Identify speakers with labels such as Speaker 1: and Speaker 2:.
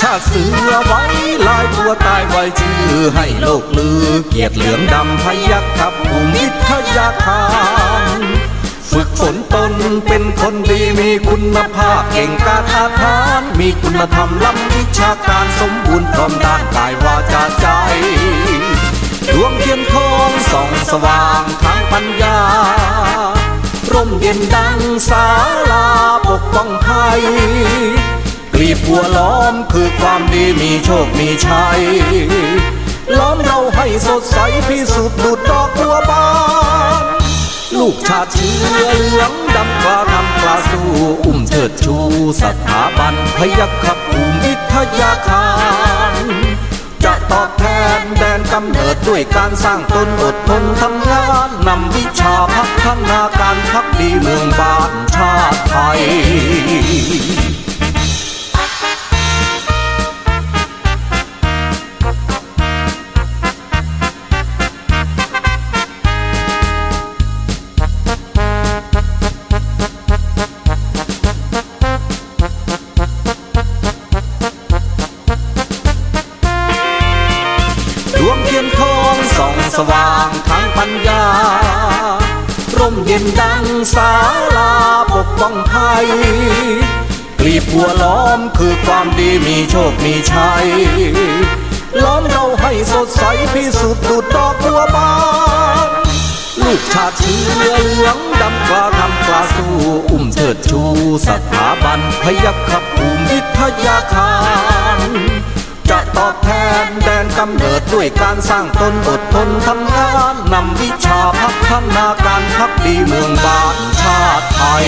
Speaker 1: ชาติเสือไว้ลายตัวตายไว้ชื่อให้โลกลือ เกียรติเหลืองดำพยักขับภูมิวิทยาคารฝึกฝนตนเป็นคนดีมีคุณภาพเก่งกาจอาถรรพ์มีคุณธรรมล้ำวิชาการสมบูรณ์พร้อมด้านกายวาจาใจดวงเทียนทองส่องสว่างทางปัญญา ร่มเย็นดังศาลาปกป้องภัย กัวล้อมคือความดีมีโชคมีชัย ล้อมเราให้สดใสพิสุทธิ์ดุดดอกบัวบาน ลูกชาติเชื้อเหลืองดำกลาทำกลาสู้อุ้มเชิดชูสถาบันพยัคฆภูมิวิทยาคารจะตอบแทนแดนกำเนิดด้วยการสร้างตนอดทนทำงานนำวิชาพัฒนาการพักดีเมืองบ้านชาติไทย ย็นดังศาลาปกป้องภัยกลีบบัวล้อมคือความดีมีโชคมีชัย ล้อมเราให้สดใสพิสุทธิ์ดุดดอกบัวบานลูกชาติเชื้อเหลืองดำกล้าทำกล้าสู้อุ้มเชิดชูสถาบันพยัคฆภูมิวิทยาคาร จะตอบแทนแดน กำเนิดด้วยการสร้างตนอดทนทำงานนำวิชาพัฒนาการพักดีเมืองบ้านชาติไทย